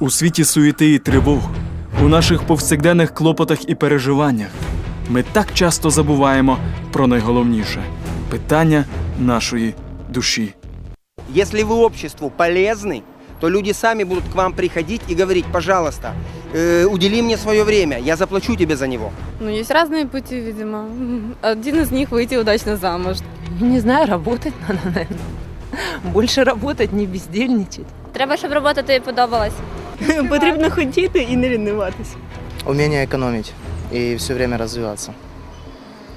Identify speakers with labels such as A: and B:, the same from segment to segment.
A: У світі суєти і тривог, у наших повсякденних клопотах і переживаннях ми так часто забуваємо про найголовніше питання нашої душі.
B: Если вы обществу полезны, то люди сами будут к вам приходить и говорить, пожалуйста, э, удели мне свое время, я заплачу тебе за него.
C: Ну, есть разные пути, видимо. Один из них выйти удачно замуж.
D: Не знаю, работать надо, наверное. Больше работать, не бездельничать.
E: Треба, щоб робота тобі подобалась.
F: Потрібно хотіти і не лінуватися.
G: умение экономить и все время развиваться.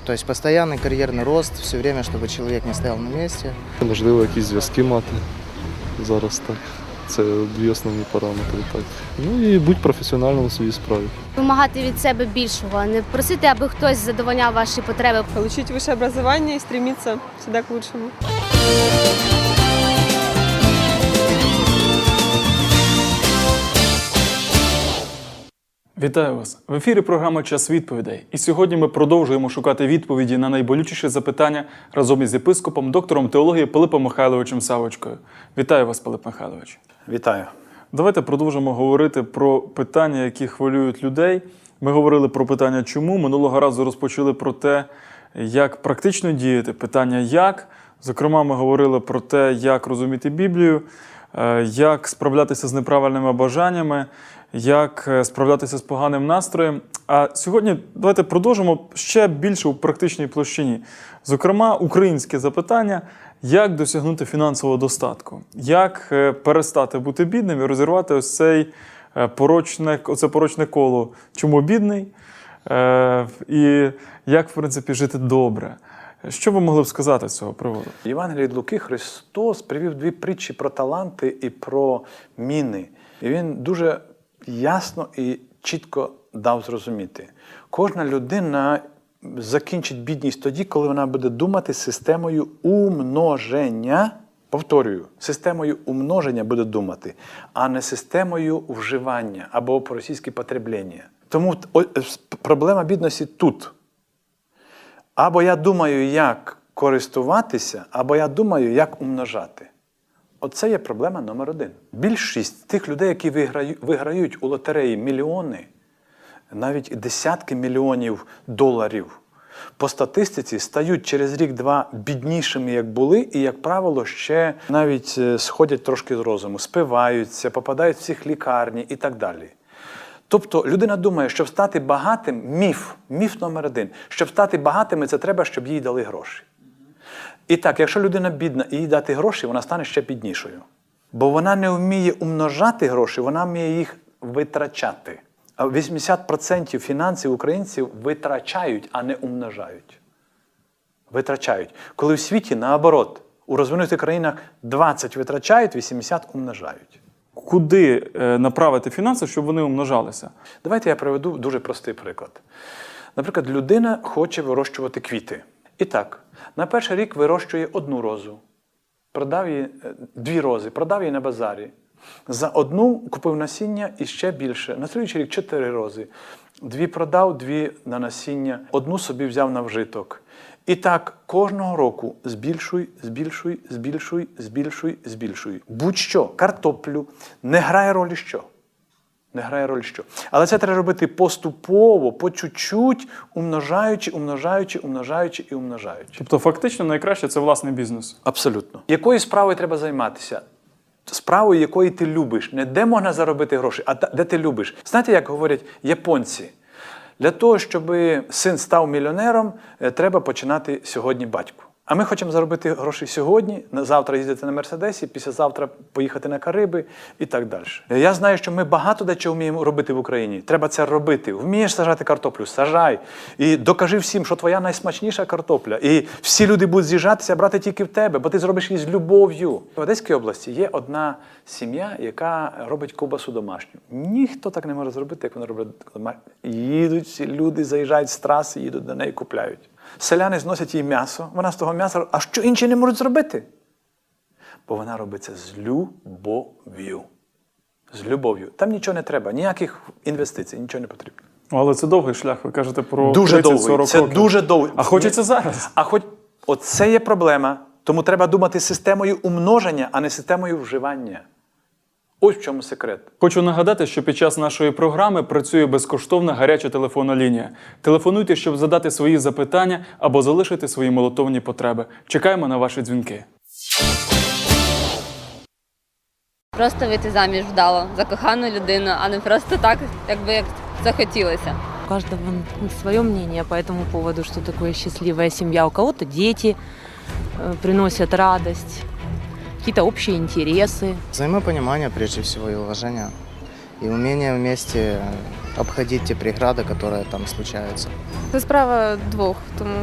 G: То есть постоянный карьерный рост, все время, чтобы человек не стоял на месте.
H: Можливо, якісь зв'язки мати зараз так. Це дві основні параметри. Так. Ну і будь професіональним у своїй справі.
E: Вимагати від себе більшого, а не просити, аби хтось задовольняв ваші потреби.
F: Получить высшее образование и стремиться всегда к лучшему.
A: Вітаю вас! В ефірі програма Час відповідей. І сьогодні ми продовжуємо шукати відповіді на найболючіші запитання разом із єпископом, доктором теології Пилипом Михайловичем Савочкою. Вітаю вас, Пилип Михайлович.
I: Вітаю.
A: Давайте продовжимо говорити про питання, які хвилюють людей. Ми говорили про питання, чому минулого разу розпочали про те, як практично діяти, питання як. Зокрема, ми говорили про те, як розуміти Біблію, як справлятися з неправильними бажаннями, як е, справлятися з поганим настроєм. А сьогодні давайте продовжимо ще більше у практичній площині. Зокрема, українське запитання: як досягнути фінансового достатку, як е, перестати бути бідним і розірвати ось цей е, порочне, оце порочне коло, чому бідний, е, і як, в принципі, жити добре. Що ви могли б сказати з цього приводу?
I: Євангелії Луки Христос привів дві притчі про таланти і про міни. І він дуже ясно і чітко дав зрозуміти. Кожна людина закінчить бідність тоді, коли вона буде думати системою умноження. Повторюю, системою умноження буде думати, а не системою вживання або по-російськи потреблення. Тому проблема бідності тут. Або я думаю, як користуватися, або я думаю, як умножати. Оце є проблема номер один. Більшість тих людей, які виграють, у лотереї мільйони, навіть десятки мільйонів доларів, по статистиці стають через рік-два біднішими, як були, і, як правило, ще навіть е, сходять трошки з розуму, спиваються, попадають в всіх лікарні і так далі. Тобто людина думає, щоб стати багатим міф, міф номер один. Щоб стати багатими, це треба, щоб їй дали гроші. І так, якщо людина бідна і їй дати гроші, вона стане ще біднішою. Бо вона не вміє умножати гроші, вона вміє їх витрачати. А 80% фінансів українців витрачають, а не умножають. Витрачають. Коли в світі, наоборот, у розвинутих країнах 20 витрачають, 80 умножають.
A: Куди е, направити фінанси, щоб вони умножалися?
I: Давайте я приведу дуже простий приклад. Наприклад, людина хоче вирощувати квіти. І так, на перший рік вирощує одну розу, продав її е, дві рози, продав її на базарі. За одну купив насіння і ще більше. На слідуючий рік чотири рози. Дві продав, дві на насіння, одну собі взяв на вжиток. І так кожного року збільшуй, збільшуй, збільшуй, збільшуй, збільшуй. Будь-що, картоплю, не грає ролі що. Не грає роль що. Але це треба робити поступово, по чуть-чуть, умножаючи, умножаючи, умножаючи і умножаючи.
A: Тобто, фактично, найкраще це власний бізнес.
I: Абсолютно. Якою справою треба займатися? Справою, якої ти любиш. Не де можна заробити гроші, а де ти любиш. Знаєте, як говорять японці? Для того, щоб син став мільйонером, е, треба починати сьогодні батьку. А ми хочемо заробити гроші сьогодні, завтра їздити на Мерседесі, післязавтра поїхати на Кариби і так далі. Я знаю, що ми багато де чого вміємо робити в Україні. Треба це робити. Вмієш сажати картоплю, сажай. І докажи всім, що твоя найсмачніша картопля. І всі люди будуть з'їжджатися, брати тільки в тебе, бо ти зробиш її з любов'ю. В Одеській області є одна сім'я, яка робить ковбасу домашню. Ніхто так не може зробити, як робить домашню. Їдуть люди, заїжджають з траси, їдуть до неї, купляють. Селяни зносять їй м'ясо, вона з того м'яса, а що інші не можуть зробити? Бо вона робить це з любов'ю. З любов'ю. Там нічого не треба, ніяких інвестицій, нічого не потрібно.
A: Але це довгий шлях, ви кажете про
I: Дуже
A: 30-40
I: довгий. Це
A: років.
I: дуже довгий.
A: А хочеться зараз.
I: А хоч оце є проблема, тому треба думати системою умноження, а не системою вживання. Ось в чому секрет.
A: Хочу нагадати, що під час нашої програми працює безкоштовна гаряча телефонна лінія. Телефонуйте, щоб задати свої запитання або залишити свої молотовні потреби. Чекаємо на ваші дзвінки.
C: Просто вийти заміж вдало за кохану людину, а не просто так, якби як захотілося.
D: У каждого свое мнение по этому поводу, что такое счастливая семья. У кого-то дети э, приносят радость, какие-то общие интересы.
G: Взаимопонимание прежде всего и уважение. И умение вместе обходить те преграды, которые там случаются.
C: Це справа двох, тому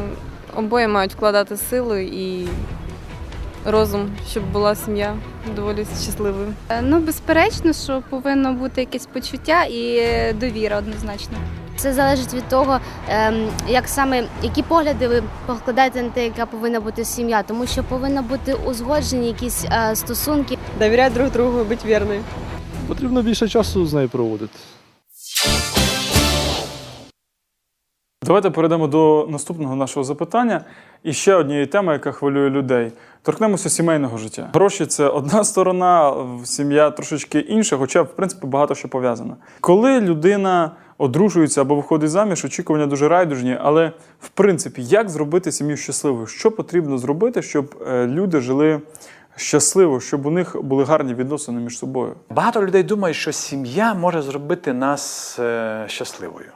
C: обоє мають вкладати силу і розум, щоб була сім'я доволі щасливою.
E: Ну, безперечно, що повинно бути якесь почуття і довіра однозначно. Це залежить від того, ем, як саме які погляди ви покладаєте на те, яка повинна бути сім'я, тому що повинно бути узгоджені якісь е, стосунки.
F: Доверять друг другу, бути вірною.
H: Потрібно більше часу з нею проводити.
A: Давайте перейдемо до наступного нашого запитання. І ще однієї теми, яка хвилює людей. Торкнемося сімейного життя. Гроші це одна сторона, сім'я трошечки інша, хоча, в принципі, багато що пов'язано. Коли людина одружується або виходить заміж, очікування дуже райдужні, але в принципі, як зробити сім'ю щасливою? Що потрібно зробити, щоб е, люди жили щасливо, щоб у них були гарні відносини між собою?
I: Багато людей думають, що сім'я може зробити нас е, щасливою.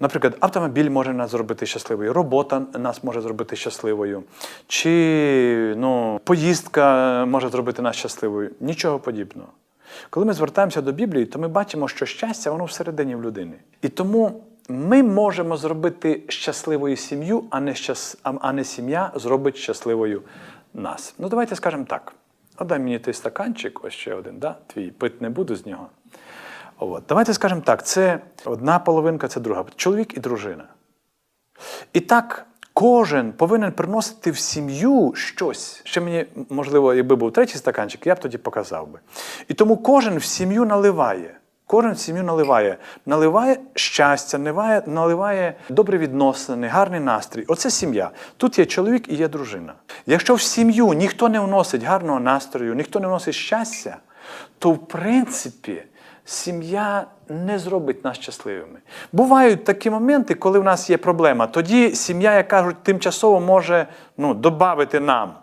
I: Наприклад, автомобіль може нас зробити щасливою, робота нас може зробити щасливою, чи ну, поїздка може зробити нас щасливою. Нічого подібного. Коли ми звертаємося до Біблії, то ми бачимо, що щастя воно всередині в людини. І тому ми можемо зробити щасливою сім'ю, а не, щас... а- не сім'я зробить щасливою нас. Ну, давайте скажемо так. Отдай мені той стаканчик, ось ще один, да? твій пит не буду з нього. От. Давайте скажемо так: це одна половинка, це друга. Чоловік і дружина. І так, кожен повинен приносити в сім'ю щось. Ще мені, можливо, якби був третій стаканчик, я б тоді показав би. І тому кожен в сім'ю наливає. Кожен в сім'ю наливає. Наливає щастя, наливає, наливає добрі відносини, гарний настрій. Оце сім'я. Тут є чоловік і є дружина. Якщо в сім'ю ніхто не вносить гарного настрою, ніхто не вносить щастя, то в принципі сім'я не зробить нас щасливими. Бувають такі моменти, коли в нас є проблема. Тоді сім'я, як кажуть, тимчасово може ну, додати нам.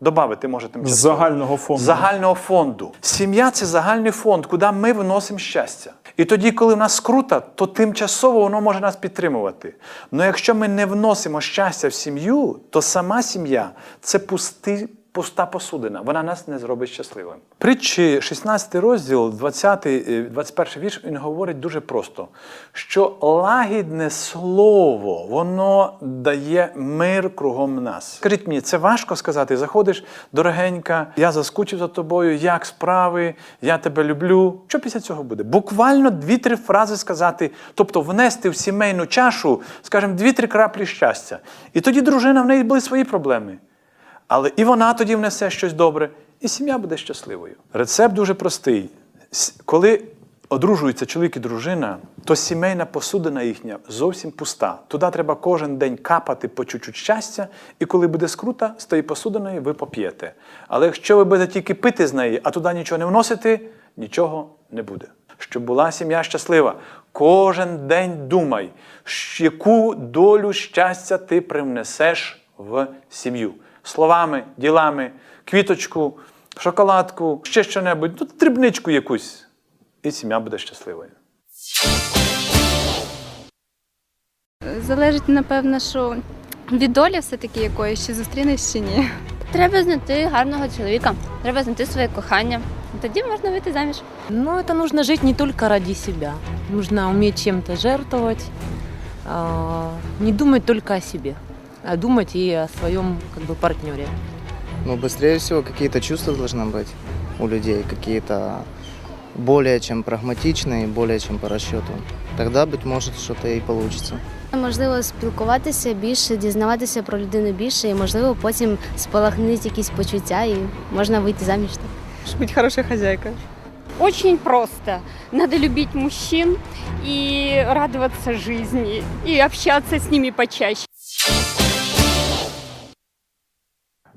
I: Добавити може тимчасово.
A: загального фонду.
I: Загального фонду. Сім'я це загальний фонд, куди ми вносимо щастя. І тоді, коли в нас скрута, то тимчасово воно може нас підтримувати. Але якщо ми не вносимо щастя в сім'ю, то сама сім'я це пусти, пуста посудина. Вона нас не зробить щасливим. Притчі 16 розділ, 20, е, 21 вірш, він говорить дуже просто, що лагідне слово, воно дає мир кругом нас. Скажіть мені, це важко сказати? Заходиш, дорогенька, я заскучив за тобою, як справи, я тебе люблю. Що після цього буде? Буквально дві-три фрази сказати, тобто внести в сімейну чашу, скажімо, дві-три краплі щастя. І тоді дружина в неї були свої проблеми. Але і вона тоді внесе щось добре, і сім'я буде щасливою. Рецепт дуже простий. Коли одружуються чоловік і дружина, то сімейна посудина їхня зовсім пуста. Туди треба кожен день капати по чуть-чуть щастя, і коли буде скрута, з тої посудиної ви поп'єте. Але якщо ви будете тільки пити з неї, а туди нічого не вносити, нічого не буде. Щоб була сім'я щаслива, кожен день думай, яку долю щастя ти привнесеш в сім'ю. Словами, ділами, квіточку, шоколадку, ще що-небудь, ну, дрібничку якусь. І сім'я буде щасливою.
E: Залежить, напевно, що від долі все-таки якоїсь, чи зустрінеш, чи ні.
C: Треба знайти гарного чоловіка, треба знайти своє кохання. Тоді можна вийти заміж.
D: Но это нужно жить не только ради себя. Нужно уметь чем-то жертвовать, а, не думать только о себе, думать и о своем как бы, партнере.
G: Ну, быстрее всего, какие-то чувства должны быть у людей, какие-то более чем прагматичные, более чем по расчету. Тогда, быть может, что-то и получится.
E: Можливо, спілкуватися більше, дізнаватися про людину більше, і можливо потім спалахнуть якісь почуття, і можна вийти заміж.
F: Щоб бути хорошою хазяйкою.
J: Очень просто. Надо любить мужчин и радоваться жизни, и общаться с ними почаще.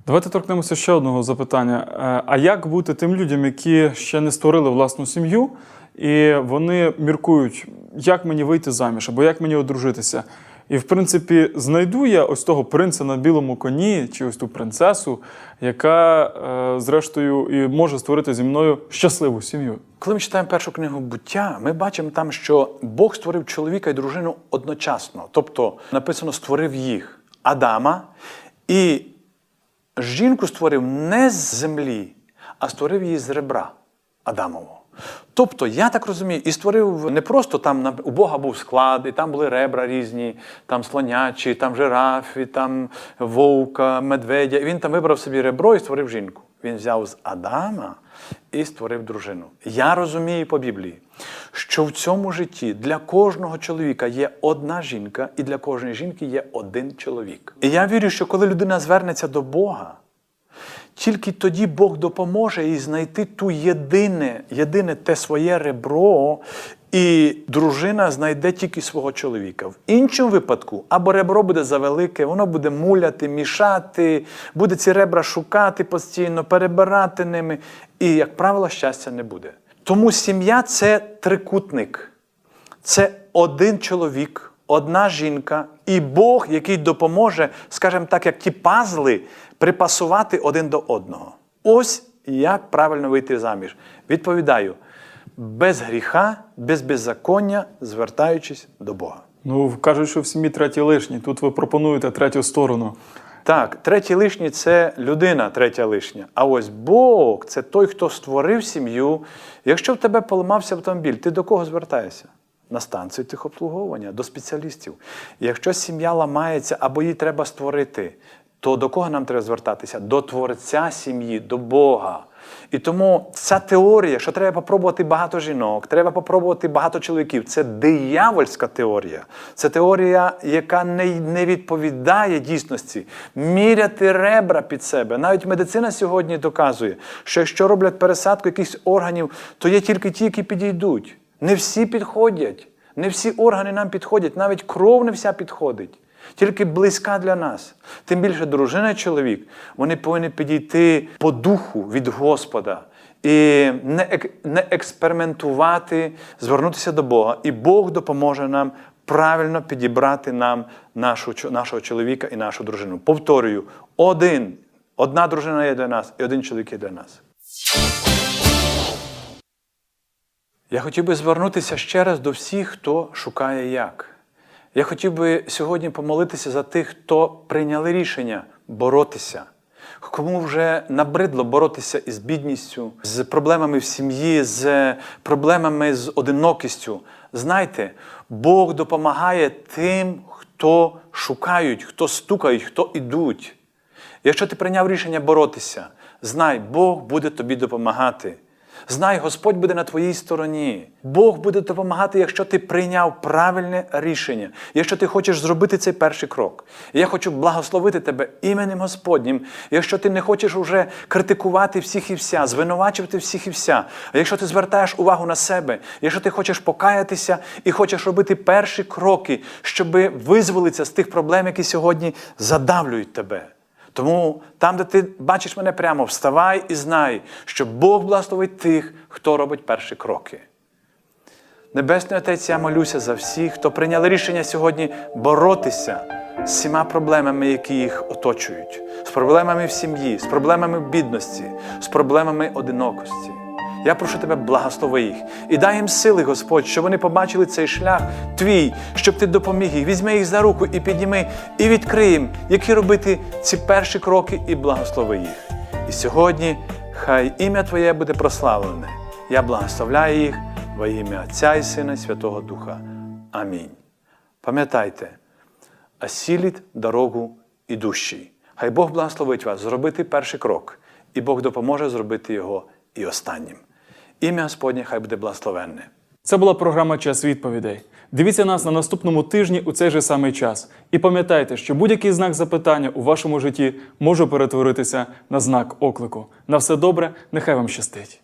A: Давайте торкнемося ще одного запитання. Е, А як бути тим людям, які ще не створили власну сім'ю, і вони міркують, як мені вийти заміж або як мені одружитися? І, в принципі, знайду я ось того принца на білому коні чи ось ту принцесу, яка, е, зрештою, і може створити зі мною щасливу сім'ю.
I: Коли ми читаємо першу книгу буття, ми бачимо там, що Бог створив чоловіка і дружину одночасно. Тобто написано створив їх Адама і жінку створив не з землі, а створив її з ребра Адамового. Тобто, я так розумію, і створив не просто там у Бога був склад, і там були ребра різні, там слонячі, там жирафи, там вовка, медведя. І він там вибрав собі ребро і створив жінку. Він взяв з Адама і створив дружину. Я розумію по Біблії, що в цьому житті для кожного чоловіка є одна жінка, і для кожної жінки є один чоловік. І я вірю, що коли людина звернеться до Бога, тільки тоді Бог допоможе їй знайти ту єдине, єдине те своє ребро, і дружина знайде тільки свого чоловіка. В іншому випадку, або ребро буде завелике, воно буде муляти, мішати, буде ці ребра шукати постійно, перебирати ними. І, як правило, щастя не буде. Тому сім'я це трикутник. Це один чоловік, одна жінка і Бог, який допоможе, скажімо так, як ті пазли, припасувати один до одного. Ось як правильно вийти заміж. Відповідаю, без гріха, без беззаконня, звертаючись до Бога.
A: Ну, кажуть, що в сім'ї третій лишній. Тут ви пропонуєте третю сторону.
I: Так, третій лишній це людина, третя лишня. А ось Бог це той, хто створив сім'ю. Якщо в тебе поламався автомобіль, ти до кого звертаєшся? На станцію тихоплуговування, до спеціалістів. Якщо сім'я ламається або її треба створити, то до кого нам треба звертатися? До творця сім'ї, до Бога. І тому ця теорія, що треба попробувати багато жінок, треба попробувати багато чоловіків, це диявольська теорія. Це теорія, яка не, не відповідає дійсності. Міряти ребра під себе. Навіть медицина сьогодні доказує, що якщо роблять пересадку якихось органів, то є тільки ті, які підійдуть. Не всі підходять. Не всі органи нам підходять, навіть кров не вся підходить. Тільки близька для нас. Тим більше дружина і чоловік, вони повинні підійти по духу від Господа і не, не експериментувати, звернутися до Бога. І Бог допоможе нам правильно підібрати нам нашу, нашого чоловіка і нашу дружину. Повторюю, один, одна дружина є для нас, і один чоловік є для нас. Я хотів би звернутися ще раз до всіх, хто шукає як. Я хотів би сьогодні помолитися за тих, хто прийняли рішення боротися, кому вже набридло боротися із бідністю, з проблемами в сім'ї, з проблемами з одинокістю. Знайте, Бог допомагає тим, хто шукають, хто стукають, хто ідуть. Якщо ти прийняв рішення боротися, знай, Бог буде тобі допомагати. Знай, Господь буде на твоїй стороні. Бог буде допомагати, якщо ти прийняв правильне рішення, якщо ти хочеш зробити цей перший крок. Я хочу благословити тебе іменем Господнім. Якщо ти не хочеш уже критикувати всіх і вся, звинувачувати всіх і вся, а якщо ти звертаєш увагу на себе, якщо ти хочеш покаятися і хочеш робити перші кроки, щоб визволитися з тих проблем, які сьогодні задавлюють тебе. Тому там, де ти бачиш мене прямо, вставай і знай, що Бог благословить тих, хто робить перші кроки. Небесний Отець, я молюся за всіх, хто прийняли рішення сьогодні боротися з всіма проблемами, які їх оточують, з проблемами в сім'ї, з проблемами в бідності, з проблемами одинокості. Я прошу тебе, благослови їх і дай їм сили, Господь, щоб вони побачили цей шлях твій, щоб ти допоміг їх. Візьми їх за руку і підніми, і відкрий їм, які робити ці перші кроки, і благослови їх. І сьогодні хай ім'я Твоє буде прославлене. Я благословляю їх во ім'я Отця і Сина і Святого Духа. Амінь. Пам'ятайте, осіліть дорогу ідущий. Хай Бог благословить вас зробити перший крок, і Бог допоможе зробити його і останнім. Ім'я Господнє хай буде благословенне.
A: Це була програма Час відповідей. Дивіться нас на наступному тижні у цей же самий час. І пам'ятайте, що будь-який знак запитання у вашому житті може перетворитися на знак оклику. На все добре, нехай вам щастить.